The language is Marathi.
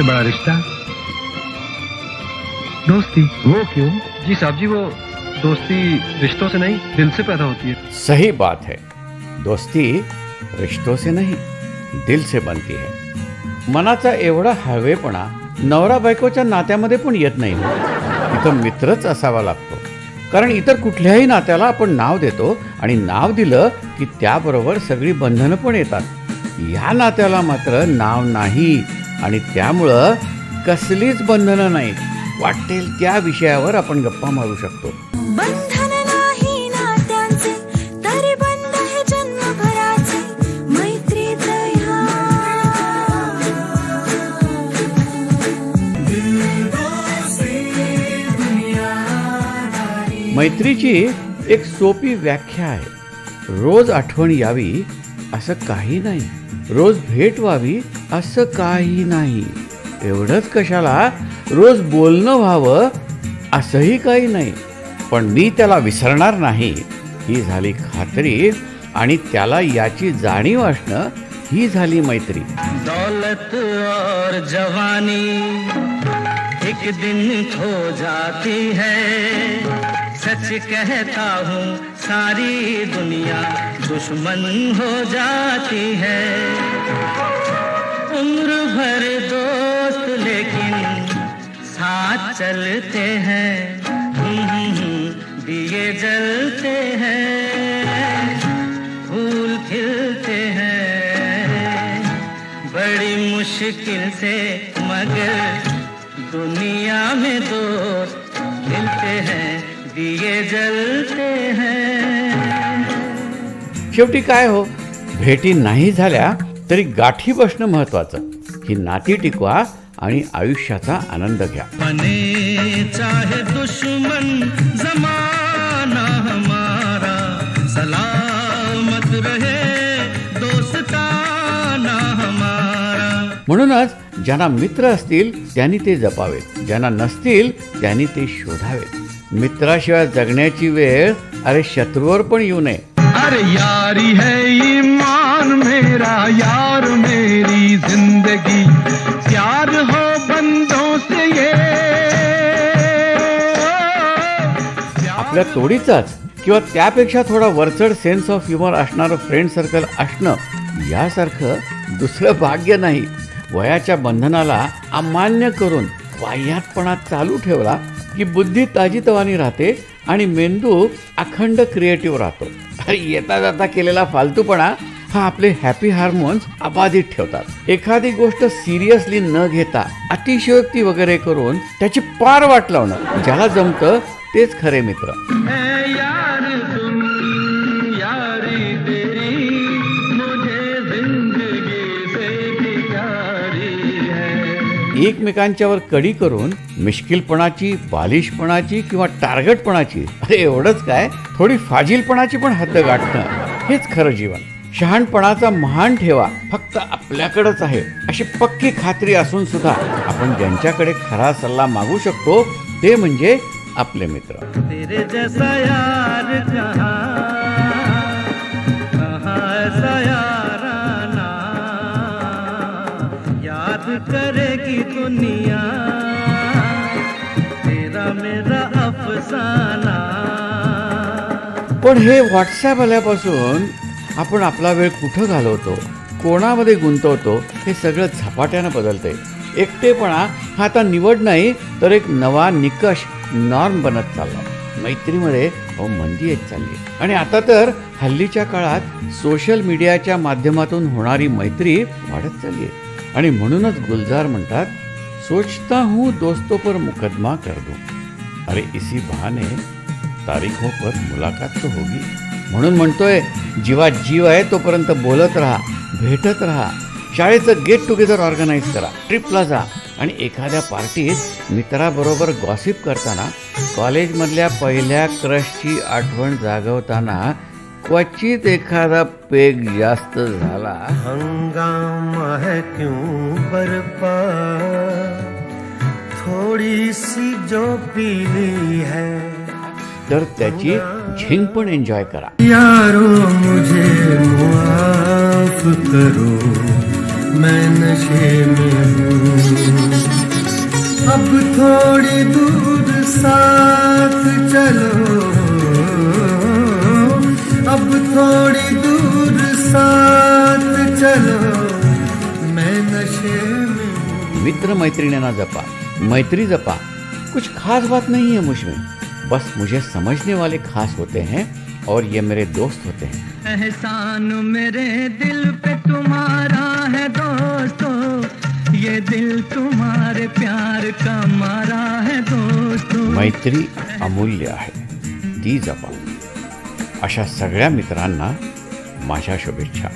बड़ा रिश्ता दोस्ती. वो क्यों? जी साहब जी वो दोस्ती रिश्तों से नहीं दिल से पैदा होती है। सही बात है। दोस्ती रिश्तों से नहीं दिल से बनती है। मनाचा एवढा हळवेपणा नवरा बायकोच्या नात्यामध्ये पण येत नाही हो. इथं मित्रच असावा लागतो. कारण इतर कुठल्याही नात्याला आपण नाव देतो आणि नाव दिलं की त्याबरोबर सगळी बंधनं पण येतात. या नात्याला मात्र नाव नाही. आणि त्यामुळं कसलीच बंधनं नाहीत. वाटेल त्या विषयावर आपण गप्पा मारू शकतो. मैत्रीची एक सोपी व्याख्या आहे. रोज आठवण यावी असं काही नाही. रोज भेट व्हावी असं काही नाही. एवढंच कशाला? रोज बोलणं व्हावं असंही काही नाही. पण मी त्याला विसरणार नाही. ही झाली खात्री आणि त्याला याची जाणीव असणं ही झाली मैत्री. दौलत और जवानी एक दिन खो जाती है। सच कहता हूँ सारी दुनिया दुश्मन हो जाती है। चलते हैं। दिए जलते हैं। फूल खिलते हैं। बड़ी मुश्किल से मगर दुनिया में दोस्त मिलते हैं। दिए जलते हैं। शेवटी काय हो? भेटी नाही झाल्या तरी गाठी बसणं महत्वाचं. ही नाती टिकवा आणि आयुष्याचा आनंद घ्या. दुश्मन जमाना हमारा। सलामत रहे दोस्ताना हमारा। म्हणूनच ज्यांना मित्र असतील त्यांनी ते जपावेत. ज्यांना नसतील त्यांनी ते शोधावेत. मित्राशिवाय जगण्याची वेळ अरे शत्रूवर पण येऊ नये. अरे यारी है ईमान मेरा यार मेरी जिंदगी। प्यार हो बंदों से ये। आपल्या तोडीचाच किंवा त्यापेक्षा थोडा वरचढ सेन्स ऑफ ह्युमर असणारं फ्रेंड सर्कल असणं यासारखं दुसरं भाग्य नाही. वयाच्या बंधनाला अमान्य करून वाह्यातपणा चालू ठेवला की बुद्धी ताजीतवानी राहते आणि मेंदू अखंड क्रिएटिव्ह राहतो. येता जाता केलेला फालतूपणा हा आपले हॅपी हार्मोन्स अबाधित ठेवतात. एखादी गोष्ट सिरियसली न घेता अतिशयोक्ती वगैरे करून त्याची पार वाट लावणं ज्याला जमतं तेच खरे मित्र. एकमेकांच्यावर कडी करून मिश्किलपणाची बालिशपणाची किंवा टार्गटपणाची अरे एवढंच काय? थोडी फाजीलपणाची पण हद्द गाठणं हेच खरं जीवन. शहाणपणाचा महान ठेवा फक्त आपल्याकडंच आहे. अशी पक्की खात्री असून सुद्धा आपण ज्यांच्याकडे खरा सल्ला मागू शकतो ते म्हणजे आपले मित्र. तेरे जैसा यार करेगी दुनिया तेरा मेरा अफसाना। पण हे व्हॉट्सॲप आल्यापासून आपण आपला वेळ कुठं घालवतो कोणामध्ये गुंतवतो हे सगळं झपाट्यानं बदलतंय एकटेपणा हा आता निवड नाही तर एक नवा निकष नॉर्म बनत चालला. मैत्रीमध्ये अहो मंदी येत चालली. आणि आता तर हल्लीच्या काळात सोशल मीडियाच्या माध्यमातून होणारी मैत्री वाढत चालली आहे. आणि म्हणूनच गुलजार म्हणतात सोचता हूँ दोस्तों पर मुकदमा कर दूं. अरे इसी बहाने तारीखों पर मुलाकात तो होगी. म्हणून म्हणतोय जीवात जीव आहे तोपर्यंत बोलत राहा भेटत राहा. शाळेचं गेट टुगेदर ऑर्गनाईज करा ट्रिपला जा. आणि एखाद्या पार्टीत मित्राबरोबर गॉसिप करताना कॉलेजमधल्या पहिल्या क्रशची आठवण जागवताना क्वचित एखादा पेग जास्त झाला. हंगाम है क्यों बरपा? थोड़ी सी जो पीली है तर त्याची झिंग पण एन्जॉय करा. यारो मुझे मुआफ करो मैं नशे में हूँ। अब थोड़ी दूर साथ चलो। अब थोड़ी दूर साथ चलो मैं नशे में मित्र मैत्रिणींना जपा मैत्री जपा. कुछ खास बात नहीं है मुझ में. बस मुझे समझने वाले खास होते हैं और ये मेरे दोस्त होते हैं। एहसान मेरे दिल पे तुम्हारा है दोस्तों। ये दिल तुम्हारे प्यार का मारा है दोस्तों। मैत्री अमूल्य आहे ती जपा। अशा सगळ्या मित्रांना माझ्या शुभेच्छा।